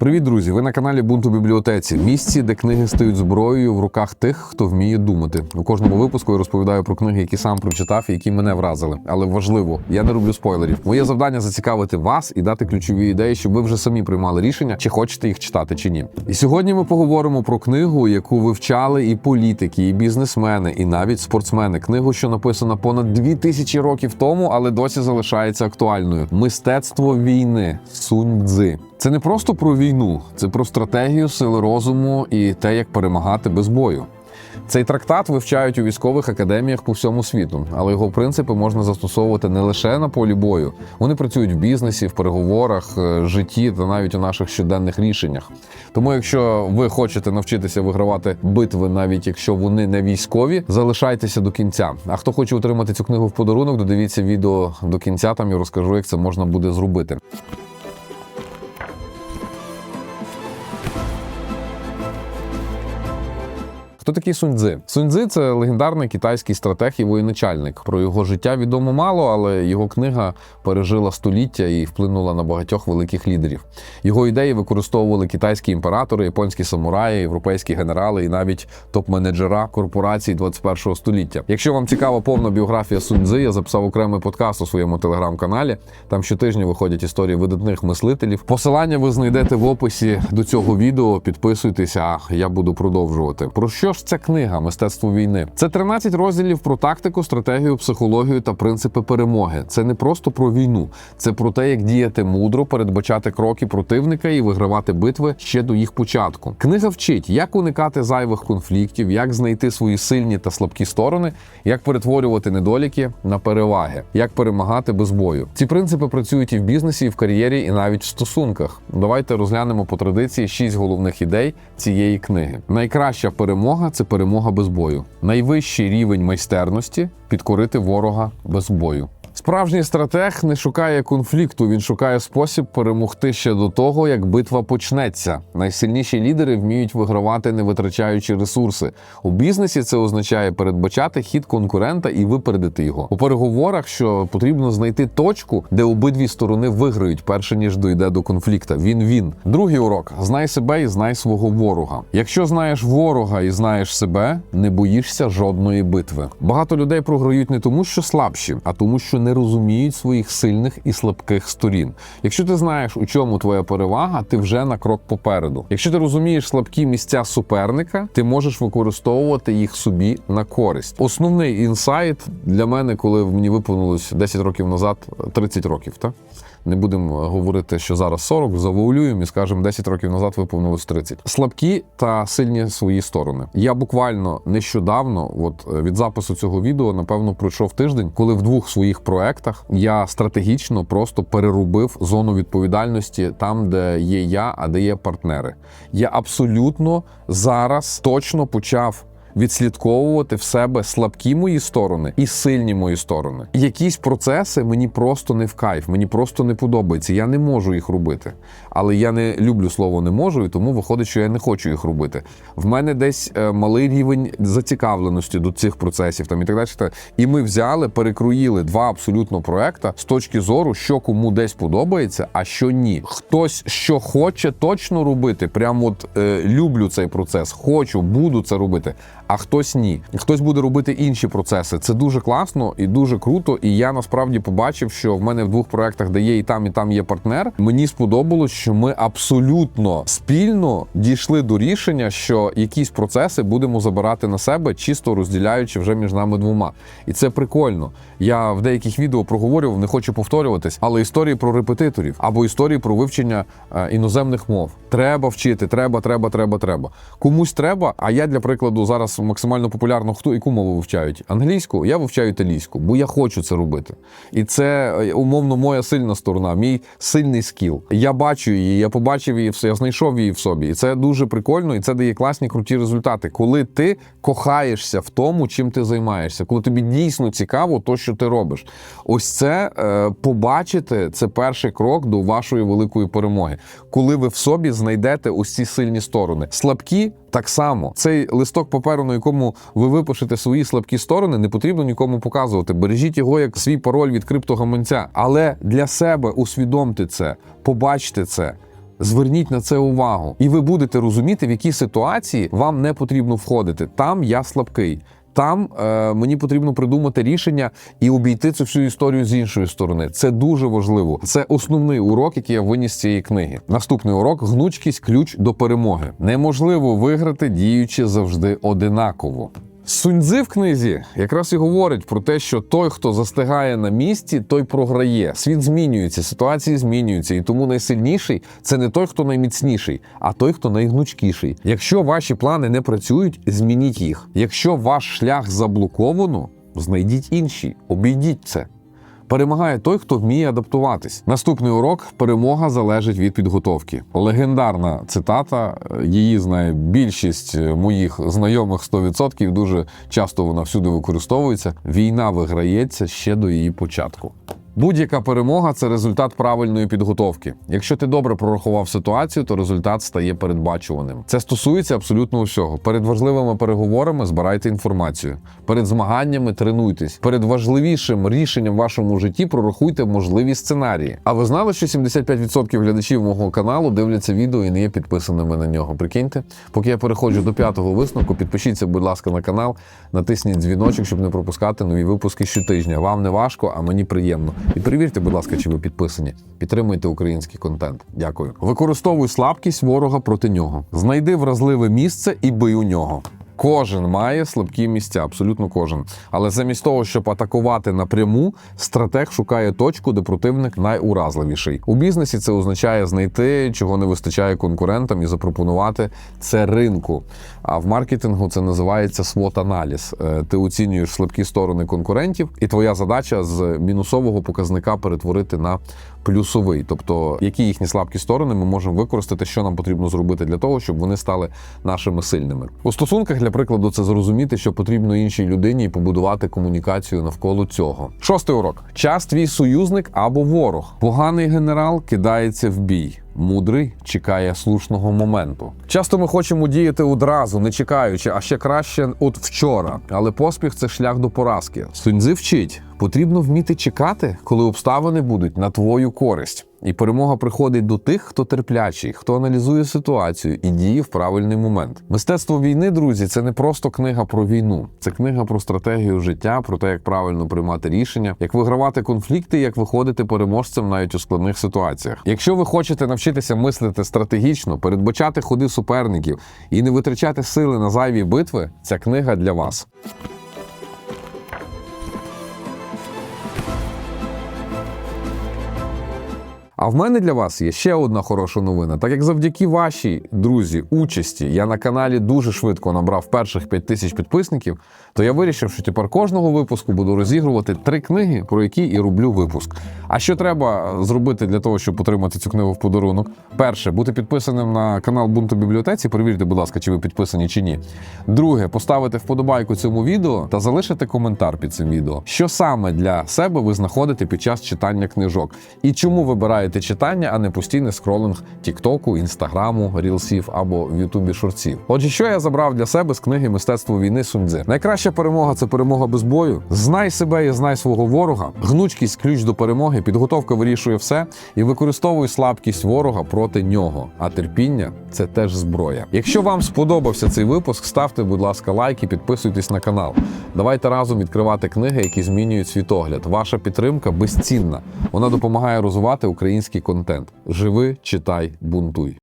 Привіт, друзі! Ви на каналі Бунт у бібліотеці. Місці, де книги стають зброєю в руках тих, хто вміє думати. У кожному випуску я розповідаю про книги, які сам прочитав і які мене вразили. Але важливо, я не роблю спойлерів. Моє завдання зацікавити вас і дати ключові ідеї, щоб ви вже самі приймали рішення, чи хочете їх читати, чи ні. І сьогодні ми поговоримо про книгу, яку вивчали і політики, і бізнесмени, і навіть спортсмени. Книгу, що написана понад дві тисячі років тому, але досі залишається актуальною. Мистецтво війни Сунь. Це не просто про війну, це про стратегію, сили розуму і те, як перемагати без бою. Цей трактат вивчають у військових академіях по всьому світу, але його принципи можна застосовувати не лише на полі бою. Вони працюють в бізнесі, в переговорах, е, житті та навіть у наших щоденних рішеннях. Тому, якщо ви хочете навчитися вигравати битви, навіть якщо вони не військові, залишайтеся до кінця. А хто хоче отримати цю книгу в подарунок, додивіться відео до кінця. Там я розкажу, як це можна буде зробити. Хто такий Сунь Цзи? Це легендарний китайський стратег і воєначальник. Про його життя відомо мало, але його книга пережила століття і вплинула на багатьох великих лідерів. Його ідеї використовували китайські імператори, японські самураї, європейські генерали і навіть топ-менеджера корпорацій 21-го століття. Якщо вам цікава повна біографія Сунь Цзи, я записав окремий подкаст у своєму телеграм-каналі. Там щотижня виходять історії видатних мислителів. Посилання ви знайдете в описі до цього відео. Підписуйтеся, я буду продовжувати. Про що ж ця книга Мистецтво війни? Це 13 розділів про тактику, стратегію, психологію та принципи перемоги. Це не просто про війну, це про те, як діяти мудро, передбачати кроки противника і вигравати битви ще до їх початку. Книга вчить, як уникати зайвих конфліктів, як знайти свої сильні та слабкі сторони, як перетворювати недоліки на переваги, як перемагати без бою. Ці принципи працюють і в бізнесі, і в кар'єрі, і навіть в стосунках. Давайте розглянемо по традиції шість головних ідей цієї книги. Найкраща перемога це перемога без бою. Найвищий рівень майстерності підкорити ворога без бою. Справжній стратег не шукає конфлікту, він шукає спосіб перемогти ще до того, як битва почнеться. Найсильніші лідери вміють вигравати, не витрачаючи ресурси. У бізнесі це означає передбачати хід конкурента і випередити його. У переговорах, що потрібно знайти точку, де обидві сторони виграють, перше ніж дойде до конфлікта. Він він. Другий урок: знай себе і знай свого ворога. Якщо знаєш ворога і знаєш себе, не боїшся жодної битви. Багато людей програють не тому, що слабші, а тому, що не розуміють своїх сильних і слабких сторін. Якщо ти знаєш, у чому твоя перевага, ти вже на крок попереду. Якщо ти розумієш слабкі місця суперника, ти можеш використовувати їх собі на користь. Основний інсайт для мене, коли мені виповнилось 10 років назад, 30 років, так? Не будемо говорити, що зараз 40, завуалюємо і скажемо, 10 років назад виповнилось 30. Слабкі та сильні свої сторони. Я буквально нещодавно, от е, від запису цього відео, напевно, пройшов тиждень, коли в двох своїх проектах я стратегічно просто переробив зону відповідальності там, де є я, а де є партнери. Я абсолютно зараз точно почав відслідковувати в себе слабкі мої сторони і сильні мої сторони. Якісь процеси мені просто не в кайф, мені просто не подобається. Я не можу їх робити. Але я не люблю слово не можу, і тому виходить, що я не хочу їх робити. В мене десь е, малий рівень зацікавленості до цих процесів там і так далі. І ми взяли, перекроїли два абсолютно проекта з точки зору, що кому десь подобається, а що ні. Хтось що хоче точно робити. Прям от е, люблю цей процес, хочу, буду це робити. А хтось ні. Хтось буде робити інші процеси. Це дуже класно і дуже круто. І я насправді побачив, що в мене в двох проектах, де є і там, і там є партнер. Мені сподобалось, що ми абсолютно спільно дійшли до рішення, що якісь процеси будемо забирати на себе, чисто розділяючи вже між нами двома. І це прикольно. Я в деяких відео проговорював, не хочу повторюватись, але історії про репетиторів або історії про вивчення е, іноземних мов. Треба вчити, треба, треба, треба, треба. Комусь треба. А я для прикладу зараз максимально популярно хто яку мову вивчають? Англійську, я вивчаю італійську, бо я хочу це робити. І це е, умовно моя сильна сторона, мій сильний скіл. Я бачу її, я побачив її я знайшов її в собі. І це дуже прикольно, і це дає класні круті результати. Коли ти кохаєшся в тому, чим ти займаєшся, коли тобі дійсно цікаво, то що ти робиш. Ось це е, побачити це перший крок до вашої великої перемоги, коли ви в собі знайдете ось ці сильні сторони. Слабкі так само цей листок паперу, на якому ви випишете свої слабкі сторони, не потрібно нікому показувати. Бережіть його як свій пароль від криптогаманця. Але для себе усвідомте це, побачте це. Зверніть на це увагу, і ви будете розуміти, в які ситуації вам не потрібно входити. Там я слабкий. Там е, мені потрібно придумати рішення і обійти цю всю історію з іншої сторони. Це дуже важливо. Це основний урок, який я виніс з цієї книги. Наступний урок гнучкість ключ до перемоги. Неможливо виграти, діючи завжди одинаково. Суньцзи в книзі якраз і говорить про те, що той, хто застигає на місці, той програє. Світ змінюється, ситуації змінюються, і тому найсильніший це не той, хто найміцніший, а той, хто найгнучкіший. Якщо ваші плани не працюють, змініть їх. Якщо ваш шлях заблоковано, знайдіть інші, обійдіть це. Перемагає той, хто вміє адаптуватись. Наступний урок перемога залежить від підготовки. Легендарна цитата. Її знає більшість моїх знайомих 100%, Дуже часто вона всюди використовується. Війна виграється ще до її початку. Будь-яка перемога це результат правильної підготовки. Якщо ти добре прорахував ситуацію, то результат стає передбачуваним. Це стосується абсолютно усього. Перед важливими переговорами збирайте інформацію. Перед змаганнями тренуйтесь. Перед важливішим рішенням в вашому житті прорахуйте можливі сценарії. А ви знали, що 75% глядачів мого каналу дивляться відео і не є підписаними на нього. Прикиньте, поки я переходжу до п'ятого висновку, підпишіться, будь ласка, на канал, натисніть дзвіночок, щоб не пропускати нові випуски щотижня. Вам не важко, а мені приємно. І перевірте, будь ласка, чи ви підписані. Підтримуйте український контент. Дякую. Використовуй слабкість ворога проти нього. Знайди вразливе місце і бий у нього. Кожен має слабкі місця, абсолютно кожен. Але замість того, щоб атакувати напряму, стратег шукає точку, де противник найуразливіший. У бізнесі це означає знайти, чого не вистачає конкурентам, і запропонувати це ринку. А в маркетингу це називається свот-аналіз. Е, Ти оцінюєш слабкі сторони конкурентів, і твоя задача з мінусового показника перетворити на плюсовий. Тобто, які їхні слабкі сторони ми можемо використати, що нам потрібно зробити для того, щоб вони стали нашими сильними. У стосунках, для прикладу, це зрозуміти, що потрібно іншій людині побудувати комунікацію навколо цього. Шостий урок: час твій союзник або ворог. Поганий генерал кидається в бій. Мудрий чекає слушного моменту. Часто ми хочемо діяти одразу, не чекаючи, а ще краще от вчора. Але поспіх це шлях до поразки. Суньцзи вчить, потрібно вміти чекати, коли обставини будуть на твою користь. І перемога приходить до тих, хто терплячий, хто аналізує ситуацію і діє в правильний момент. Мистецтво війни, друзі, це не просто книга про війну, це книга про стратегію життя, про те, як правильно приймати рішення, як вигравати конфлікти, як виходити переможцем навіть у складних ситуаціях. Якщо ви хочете навчитися мислити стратегічно, передбачати ходи суперників і не витрачати сили на зайві битви, ця книга для вас. А в мене для вас є ще одна хороша новина. Так як завдяки вашій друзі, участі я на каналі дуже швидко набрав перших 5 тисяч підписників, то я вирішив, що тепер кожного випуску буду розігрувати три книги, про які і роблю випуск. А що треба зробити для того, щоб отримати цю книгу в подарунок? Перше, бути підписаним на канал Бунту бібліотеці. Перевірте, будь ласка, чи ви підписані чи ні. Друге, поставити вподобайку цьому відео та залишити коментар під цим відео. Що саме для себе ви знаходите під час читання книжок? І чому вибираєте читання, а не постійний скролинг Тіктоку, Інстаграму, Рілсів або в Ютубі шорців? Отже, що я забрав для себе з книги Мистецтво війни Сундзи? Найкраща перемога це перемога без бою. Знай себе і знай свого ворога. Гнучкість ключ до перемоги. Підготовка вирішує все і використовуй слабкість ворога проти нього. А терпіння це теж зброя. Якщо вам сподобався цей випуск, ставте, будь ласка, лайк і підписуйтесь на канал. Давайте разом відкривати книги, які змінюють світогляд. Ваша підтримка безцінна. Вона допомагає розвивати український контент. Живи, читай, бунтуй.